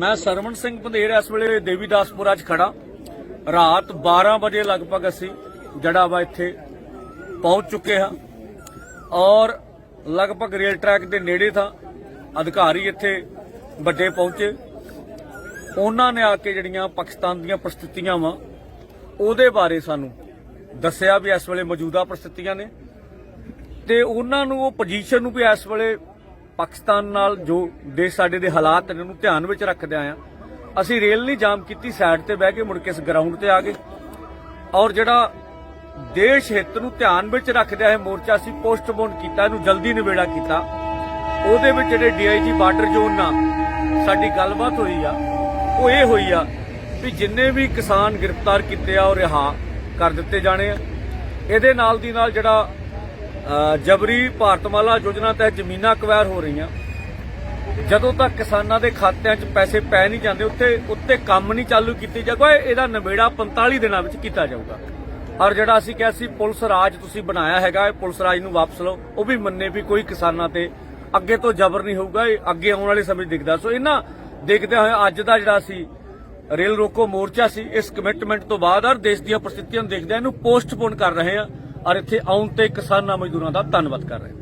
ਮੈਂ ਸਰਵਣ ਸਿੰਘ ਪੰਧੇਰ ਇਸ ਵੇਲੇ ਦੇਵੀਦਾਸਪੁਰਾ 'ਚ ਖੜਾ। ਰਾਤ 12 ਵਜੇ ਲਗਭਗ ਅਸੀਂ ਜਿਹੜਾ ਵਾ ਇੱਥੇ ਪਹੁੰਚ ਚੁੱਕੇ ਹਾਂ ਔਰ ਲਗਭਗ ਰੇਲ ਟਰੈਕ ਦੇ ਨੇੜੇ ਥਾਂ ਅਧਿਕਾਰੀ ਇੱਥੇ ਵੱਡੇ ਪਹੁੰਚੇ। ਉਹਨਾਂ ਨੇ ਆ ਕੇ ਜਿਹੜੀਆਂ ਪਾਕਿਸਤਾਨ ਦੀਆਂ ਪ੍ਰਸਥਿਤੀਆਂ ਵਾ, ਉਹਦੇ ਬਾਰੇ ਸਾਨੂੰ ਦੱਸਿਆ ਵੀ ਇਸ ਵੇਲੇ ਮੌਜੂਦਾ ਪ੍ਰਸਥਿਤੀਆਂ ਨੇ। ਤੇ ਉਹਨਾਂ ਨੂੰ ਉਹ ਪੋਜੀਸ਼ਨ ਨੂੰ ਵੀ ਇਸ ਵੇਲੇ ਪਾਕਿਸਤਾਨ ਨਾਲ ਜੋ ਦੇਸ਼ ਸਾਡੇ ਦੇ ਹਾਲਾਤ ਨੇ, ਉਹਨੂੰ ਧਿਆਨ ਵਿੱਚ ਰੱਖਦੇ ਆ। ਅਸੀਂ ਰੇਲ ਨਹੀਂ ਜਾਮ ਕੀਤੀ, ਸਾਈਡ ਤੇ ਬਹਿ ਕੇ ਮੁੜ ਕੇ ਇਸ ਗਰਾਊਂਡ ਤੇ ਆ ਗਏ। ਔਰ ਜਿਹੜਾ ਦੇਸ਼ ਹਿੱਤ ਨੂੰ ਧਿਆਨ ਵਿੱਚ ਰੱਖਦਿਆਂ ਇਹ ਮੋਰਚਾ ਅਸੀਂ ਪੋਸਟਪੋਨ ਕੀਤਾ, ਇਹਨੂੰ ਜਲਦੀ ਨਿਬੇੜਾ ਕੀਤਾ। ਉਹਦੇ ਵਿੱਚ ਜਿਹੜੇ ਡੀਆਈਜੀ ਬਾਰਡਰ ਜ਼ੋਨ ਨਾਲ ਸਾਡੀ ਗੱਲਬਾਤ ਹੋਈ ਆ, ਉਹ ਇਹ ਹੋਈ ਆ ਵੀ ਜਿੰਨੇ ਵੀ ਕਿਸਾਨ ਗ੍ਰਿਫਤਾਰ ਕੀਤੇ ਆ, ਉਹ ਰਿਹਾ ਕਰ ਦਿੱਤੇ ਜਾਣੇ ਆ। ਇਹਦੇ ਨਾਲ ਦੀ ਨਾਲ ਜਿਹੜਾ ਜਬਰੀ ਭਾਰਤਮਾਲਾ ਯੋਜਨਾ ਤਹਿਤ ਜ਼ਮੀਨਾਂ ਅਕਵਾਇਰ ਹੋ ਰਹੀਆਂ। ਜਦੋਂ ਤੱਕ ਕਿਸਾਨਾਂ ਦੇ ਖਾਤਿਆਂ 'ਚ ਪੈਸੇ ਪੈ ਨਹੀਂ ਜਾਂਦੇ, ਉੱਥੇ, ਉੱਤੇ ਕੰਮ ਨਹੀਂ ਚਾਲੂ ਕੀਤੀ ਜਾਊਗਾ, ਇਹਦਾ ਨਿਬੇੜਾ 45 ਦਿਨਾਂ ਵਿੱਚ ਕੀਤਾ ਜਾਊਗਾ। ਔਰ ਜਿਹੜਾ ਅਸੀਂ ਕਿਹਾ ਸੀ, ਪੁਲਿਸ ਰਾਜ ਤੁਸੀਂ ਬਣਾਇਆ ਹੈਗਾ, ਇਹ ਪੁਲਿਸ ਰਾਜ ਨੂੰ ਵਾਪਸ ਲਓ, ਉਹ ਵੀ ਮੰਨੇ ਵੀ ਕੋਈ ਕਿਸਾਨਾਂ ਤੇ ਅੱਗੇ ਤੋਂ ਜ਼ਬਰ ਨਹੀਂ ਹੋਊਗਾ, ਇਹ ਅੱਗੇ ਆਉਣ ਵਾਲੇ ਸਮੇਂ ਦਿਖਦਾ। ਸੋ ਇਹਨਾਂ ਦੇਖਦੇ ਹੋਏ ਅੱਜ ਦਾ ਜਿਹੜਾ ਸੀ ਰੇਲ ਰੋਕੋ ਮੋਰਚਾ ਸੀ, ਇਸ ਕਮਿਟਮੈਂਟ ਤੋਂ ਬਾਅਦ ਔਰ ਦੇਸ਼ ਦੀਆਂ ਪ੍ਰਸਥਿਤੀਆਂ ਨੂੰ ਦੇਖਦਿਆਂ ਇਹਨੂੰ ਪੋਸਟਪੋਨ ਕਰ ਰਹੇ ਹਾਂ। ਔਰ ਇੱਥੇ ਆਉਣ ਤੇ ਕਿਸਾਨਾਂ ਮਜ਼ਦੂਰਾਂ ਦਾ ਧੰਨਵਾਦ ਕਰ ਰਹੇ